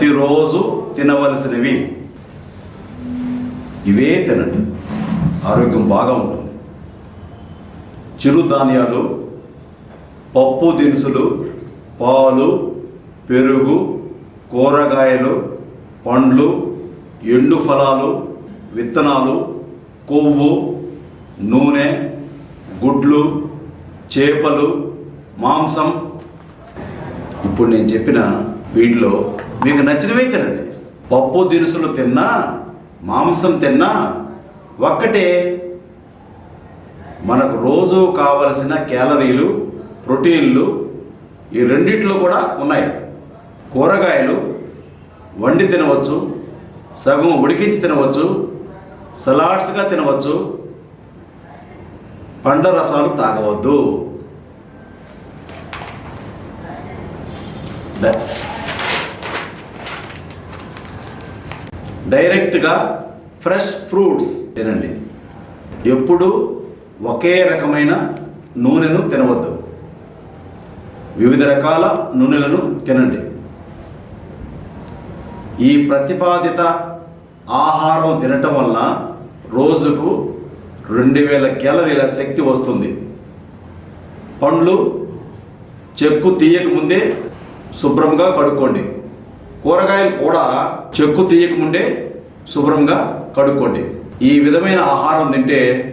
ప్రతిరోజు తినవలసినవి. ఇవే తినండి. ఆరోగ్యం బాగా ఉంటుంది. చిరుధాన్యాలు పప్పు దినుసులు పాలు పెరుగు కూరగాయలు పండ్లు ఎండు ఫలాలు విత్తనాలు కొవ్వు నూనె గుడ్లు చేపలు మాంసం. ఇప్పుడు నేను చెప్పిన వీటిలో మీకు నచ్చినవే తినండి. పప్పు దినుసులు తిన్నా మాంసం తిన్నా ఒక్కటే మనకు రోజు కావలసిన క్యాలరీలు ప్రోటీన్లు ఈ రెండిట్లో కూడా ఉన్నాయి. కూరగాయలు వండి తినవచ్చు సగం ఉడికించి తినవచ్చు సలాడ్స్గా తినవచ్చు పండ్ల రసాలు తాగవద్దు. డైరెక్ట్గా ఫ్రెష్ ఫ్రూట్స్ తినండి. ఎప్పుడు ఒకే రకమైన నూనెను తినవద్దు. వివిధ రకాల నూనెలను తినండి. ఈ ప్రతిపాదిత ఆహారం తినటం వల్ల రోజుకు రెండు వేల క్యాలరీల శక్తి వస్తుంది. పండ్లు చెక్కు తీయక ముందే శుభ్రంగా కడుక్కోండి. కూరగాయలు కూడా చెక్కు తీయకముందే శుభ్రంగా కడుక్కోండి. ఈ విధమైన ఆహారం తింటే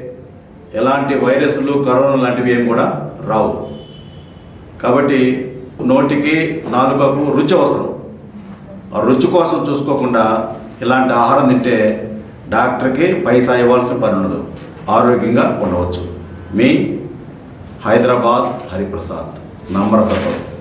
ఎలాంటి వైరస్లు కరోనా లాంటివి ఏం కూడా రావు. కాబట్టి నోటికి నాలుకకు రుచి అవసరం. ఆ రుచి కోసం చూసుకోకుండా ఇలాంటి ఆహారం తింటే డాక్టర్కి పైసా ఇవ్వాల్సిన పని ఉండదు. ఆరోగ్యంగా ఉండవచ్చు. మీ హైదరాబాద్ హరిప్రసాద్. నమ్రతతో